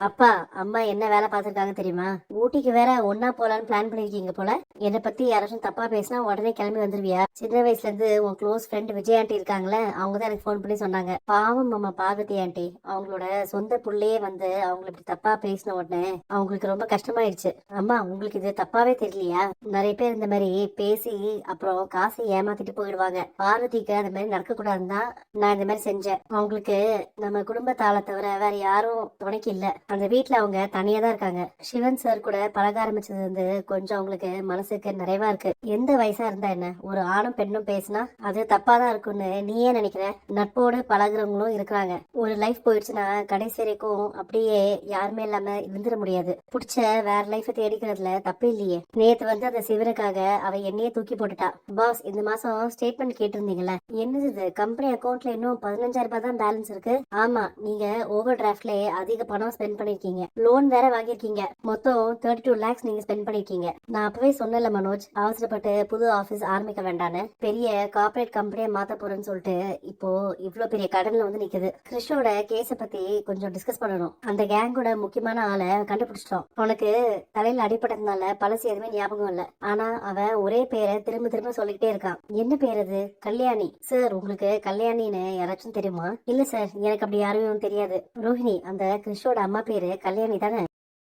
அப்பா அம்மா என்ன வேலை பார்த்துருக்காங்க தெரியுமா? ஊட்டிக்கு வேற ஒன்னா போலான்னு பிளான் பண்ணிருக்கீங்க போல. என்னை பத்தி யாராச்சும் தப்பா பேசினா உடனே கிளம்பி வந்துருவியா? சின்ன வயசுல இருந்து உன் க்ளோஸ் ஃப்ரெண்ட் விஜய் ஆண்டி இருக்காங்களே அவங்க தான் எனக்கு ஃபோன் பண்ணி சொன்னாங்க. பாவம் அம்மா பார்வதி ஆண்டி அவங்களோட சொந்த புள்ளையே வந்து அவங்கள இப்படி தப்பா பேசின உடனே அவங்களுக்கு ரொம்ப கஷ்டமாயிடுச்சு அம்மா உங்களுக்கு இது தப்பாவே தெரியலையா? நிறைய பேர் இந்த மாதிரி பேசி அப்புறம் காசை ஏமாத்திட்டு போயிடுவாங்க. பார்வதிக்கு அந்த மாதிரி நடக்கக்கூடாதுன்னு தான் நான் இந்த மாதிரி செஞ்சேன். அவங்களுக்கு நம்ம குடும்பத்தால தவிர வேற யாரும் துணைக்கு இல்லை. அந்த வீட்டில் அவங்க தனியாக தான் இருக்காங்க. சிவன் சார் கூட பழக ஆரம்பிச்சது வந்து கொஞ்சம் அவங்களுக்கு மனசுக்கு நிறைவா இருக்கு. எந்த வயசா இருந்தா என்ன? ஒரு ஆணும் பெண்ணும் பேசினா அது தப்பா தான் இருக்கும்னு நீ ஏன் நினைக்கிற? நட்போடு பழகுறவங்களும் இருக்கிறாங்க. ஒரு லைஃப் போயிடுச்சுன்னா கடைசி வரைக்கும் அப்படியே யாருமே இல்லாம இருந்துட முடியாது. பிடிச்ச வேற லைஃப் தேடிக்கிறதுல தப்பு இல்லையே. நேத்து வந்து அந்த சிவனுக்காக அவ என்னையே தூக்கி போட்டுட்டா. பாஸ் இந்த மாசம் ஸ்டேட்மெண்ட் கேட்டிருந்தீங்கல்ல? என்னது இது? கம்பெனி அக்கௌண்ட்ல இன்னும் பதினஞ்சாயிரம் ரூபாய் தான் பேலன்ஸ் இருக்கு. ஆமா நீங்க ஓவர் டிராஃப்ட்லயே அதிக பணம் ஸ்பெண்ட் பண்ணிருக்கீங்க. லோன் வேற வாங்கியிருக்கீங்க. மொத்தம் தேர்ட்டி டூ லேக்ஸ் நீங்க ஸ்பெண்ட் பண்ணிருக்கீங்க. நான் அப்பவே சொன்னேன்ல மனோஜ் அவசரப்பட்டு புது ஆபீஸ் ஆரம்பிக்க வேண்டான்னு. பெரிய கார்ப்பரேட் கம்பெனியை மாத்த போறேன்னு சொல்லிட்டு இப்போ இவ்வளவு பெரிய கடன்ல வந்து நிக்குது. கிருஷ்ணோட கேஸ பத்தி கொஞ்சம் டிஸ்கஸ் பண்ணணும். அந்த கேங்கோட முக்கியமான ஆளை கண்டுபிடிச்சிட்டோம். உனக்கு தலையில அடிபட்டதுனால பழசு எதுவுமே ஞாபகம் இல்ல. ஆனா அவன் ஒரே பேரை திரும்ப திரும்ப சொல்லிக்கிட்டே இருக்கான். என்ன பேர் அது? கல்யாணி. சார் உங்களுக்கு கல்யாணின்னு யாராச்சும் தெரியுமா? இல்ல சார் எனக்கு அப்படி யாருமே தெரியாது. ரோஹிணி அந்த கிருஷ்ணோட அம்மா பேரு கல்யாணி தானே?